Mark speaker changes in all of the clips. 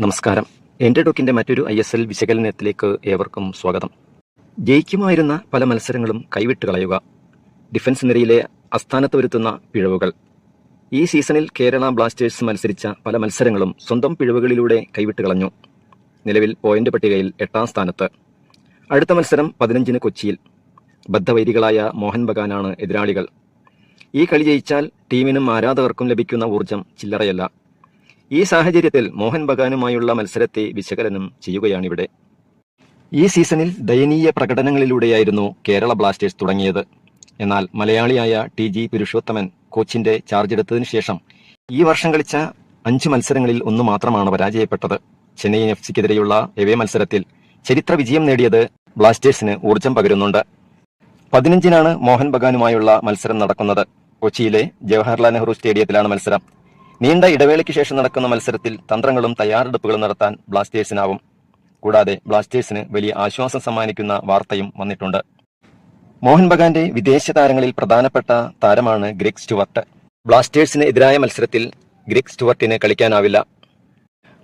Speaker 1: നമസ്കാരം. എന്റെ ഡോക്കിന്റെ മറ്റൊരു ഐ എസ് എൽ വിശകലനത്തിലേക്ക് ഏവർക്കും സ്വാഗതം. ജയിക്കുമായിരുന്ന പല മത്സരങ്ങളും കൈവിട്ട് കളയുക. ഡിഫൻസ് നിരയിലെ അസ്ഥാനത്ത് വരുത്തുന്ന പിഴവുകൾ. ഈ സീസണിൽ കേരള ബ്ലാസ്റ്റേഴ്സ് മത്സരിച്ച പല മത്സരങ്ങളും സ്വന്തം പിഴവുകളിലൂടെ കൈവിട്ട് കളഞ്ഞു. നിലവിൽ പോയിന്റ് പട്ടികയിൽ എട്ടാം സ്ഥാനത്ത്. അടുത്ത മത്സരം പതിനഞ്ചിന് കൊച്ചിയിൽ. ബദ്ധവൈരികളായ മോഹൻ ബഗാനാണ് എതിരാളികൾ. ഈ കളി ജയിച്ചാൽ ടീമിനും ആരാധകർക്കും ലഭിക്കുന്ന ഊർജം ചില്ലറയല്ല. ഈ സാഹചര്യത്തിൽ മോഹൻ ബഗാനുമായുള്ള മത്സരത്തെ വിശകലനം ചെയ്യുകയാണിവിടെ. ഈ സീസണിൽ ദയനീയ പ്രകടനങ്ങളിലൂടെയായിരുന്നു കേരള ബ്ലാസ്റ്റേഴ്സ് തുടങ്ങിയത്. എന്നാൽ മലയാളിയായ ടി ജി പുരുഷോത്തമൻ കോച്ചിന്റെ ചാർജ് എടുത്തതിനു ശേഷം ഈ വർഷം കളിച്ച അഞ്ച് മത്സരങ്ങളിൽ ഒന്ന് മാത്രമാണ് പരാജയപ്പെട്ടത്. ചെന്നൈയിൻ എഫ് സിക്കെതിരെയുള്ള എവേ മത്സരത്തിൽ ചരിത്ര വിജയം നേടിയത് ബ്ലാസ്റ്റേഴ്സിന് ഊർജം പകരുന്നുണ്ട്. പതിനഞ്ചിനാണ് മോഹൻ ബഗാനുമായുള്ള മത്സരം നടക്കുന്നത്. കൊച്ചിയിലെ ജവഹർലാൽ നെഹ്റു സ്റ്റേഡിയത്തിലാണ് മത്സരം. നീണ്ട ഇടവേളയ്ക്ക് ശേഷം നടക്കുന്ന മത്സരത്തിൽ തന്ത്രങ്ങളും തയ്യാറെടുപ്പുകളും നടത്താൻ ബ്ലാസ്റ്റേഴ്സിനാവും. കൂടാതെ ബ്ലാസ്റ്റേഴ്സിന് വലിയ ആശ്വാസം സമ്മാനിക്കുന്ന വാർത്തയും വന്നിട്ടുണ്ട്. മോഹൻ ബഗാന്റെ വിദേശ താരങ്ങളിൽ പ്രധാനപ്പെട്ട താരമാണ് ഗ്രിഗ് സ്റ്റുവർട്ട്. ബ്ലാസ്റ്റേഴ്സിന് എതിരായ മത്സരത്തിൽ ഗ്രിഗ് സ്റ്റുവർട്ടിന് കളിക്കാനാവില്ല.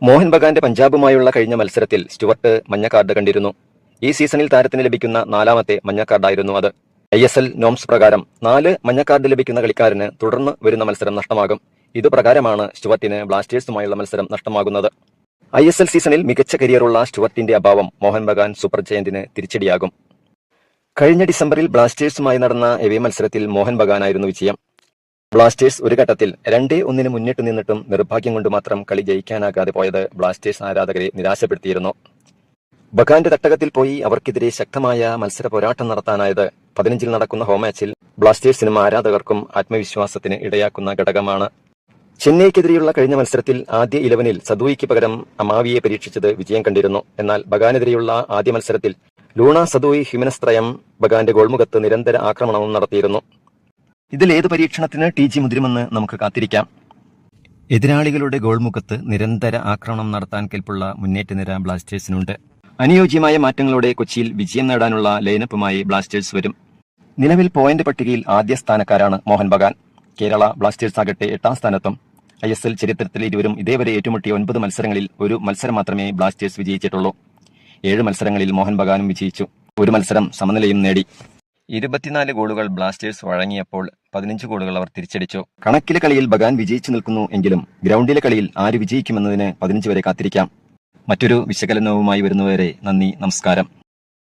Speaker 1: മോഹൻ ബഗാന്റെ പഞ്ചാബുമായുള്ള കഴിഞ്ഞ മത്സരത്തിൽ സ്റ്റുവർട്ട് മഞ്ഞ കാർഡ് കണ്ടിരുന്നു. ഈ സീസണിൽ താരത്തിന് ലഭിക്കുന്ന നാലാമത്തെ മഞ്ഞ കാർഡായിരുന്നു അത്. ഐ എസ് എൽ നോംസ് പ്രകാരം നാല് മഞ്ഞ കാർഡ് ലഭിക്കുന്ന കളിക്കാരന് തുടർന്ന് വരുന്ന മത്സരം നഷ്ടമാകും. ഇതുപ്രകാരമാണ് സ്റ്റുവർട്ടിന് ബ്ലാസ്റ്റേഴ്സുമായുള്ള മത്സരം നഷ്ടമാകുന്നത്. ഐ എസ് എൽ സീസണിൽ മികച്ച കരിയറുള്ള സ്റ്റുവർട്ടിന്റെ അഭാവം മോഹൻ ബഗാൻ സൂപ്പർ ജയന്റിന് തിരിച്ചടിയാകും. കഴിഞ്ഞ ഡിസംബറിൽ ബ്ലാസ്റ്റേഴ്സുമായി നടന്ന എവേ മത്സരത്തിൽ മോഹൻ ബഗാനായിരുന്നു വിജയം. ബ്ലാസ്റ്റേഴ്സ് ഒരു ഘട്ടത്തിൽ രണ്ടേ ഒന്നിന് മുന്നിട്ട് നിന്നിട്ടും നിർഭാഗ്യം കൊണ്ട് മാത്രം കളി ജയിക്കാനാകാതെ പോയത് ബ്ലാസ്റ്റേഴ്സ് ആരാധകരെ നിരാശപ്പെടുത്തിയിരുന്നു. ബഗാന്റെ തട്ടകത്തിൽ പോയി അവർക്കെതിരെ ശക്തമായ മത്സര പോരാട്ടം നടത്താനായത് പതിനഞ്ചിൽ നടക്കുന്ന ഹോം മാച്ചിൽ ബ്ലാസ്റ്റേഴ്സിനും ആരാധകർക്കും ആത്മവിശ്വാസത്തിന് ഇടയാക്കുന്ന ഘടകമാണ്. ചെന്നൈക്കെതിരെയുള്ള കഴിഞ്ഞ മത്സരത്തിൽ ആദ്യ ഇലവനിൽ സദൂയിക്ക് പകരം അമാവിയെ പരീക്ഷിച്ചത് വിജയം കണ്ടിരുന്നു. എന്നാൽ ബഗാനെതിരെയുള്ള ആദ്യ മത്സരത്തിൽ ലൂണ സദൂയി ഹിമനസ്ത്രയം ബഗാന്റെ ഗോൾമുഖത്ത് നിരന്തര ആക്രമണവും നടത്തിയിരുന്നു. ഇതിൽ ഏത് പരീക്ഷണത്തിന് ടി ജി മുതിരുമെന്ന് നമുക്ക് കാത്തിരിക്കാം. എതിരാളികളുടെ ഗോൾമുഖത്ത് നിരന്തര ആക്രമണം നടത്താൻ കെൽപ്പുള്ള മുന്നേറ്റ നിര ബ്ലാസ്റ്റേഴ്സിനുണ്ട്. അനുയോജ്യമായ മാറ്റങ്ങളോടെ കൊച്ചിയിൽ വിജയം നേടാനുള്ള ലൈനപ്പുമായി ബ്ലാസ്റ്റേഴ്സ് വരും. നിലവിൽ പോയിന്റ് പട്ടികയിൽ ആദ്യ സ്ഥാനക്കാരാണ് മോഹൻ ബഗാൻ. കേരള ബ്ലാസ്റ്റേഴ്സ് ആകട്ടെ എട്ടാം സ്ഥാനത്തും ഐ എസ് എൽ ചരിത്രത്തിൽ ഇരുവരും ഇതേവരെ ഏറ്റുമുട്ടിയ ഒൻപത് മത്സരങ്ങളിൽ ഒരു മത്സരം മാത്രമേ ബ്ലാസ്റ്റേഴ്സ് വിജയിച്ചിട്ടുള്ളൂ. ഏഴ് മത്സരങ്ങളിൽ മോഹൻ ബഗാനും വിജയിച്ചു. ഒരു മത്സരം സമനിലയും നേടി. ഇരുപത്തിനാല് ഗോളുകൾ ബ്ലാസ്റ്റേഴ്സ് വഴങ്ങിയപ്പോൾ പതിനഞ്ച് ഗോളുകൾ അവർ തിരിച്ചടിച്ചു. കണക്കിലെ കളിയിൽ ബഗാൻ വിജയിച്ചു നിൽക്കുന്നു എങ്കിലും ഗ്രൗണ്ടിലെ കളിയിൽ ആര് വിജയിക്കുമെന്നതിന് പതിനഞ്ച് വരെ കാത്തിരിക്കാം. മറ്റൊരു വിശകലനവുമായി വരുന്നവരെ നന്ദി നമസ്കാരം.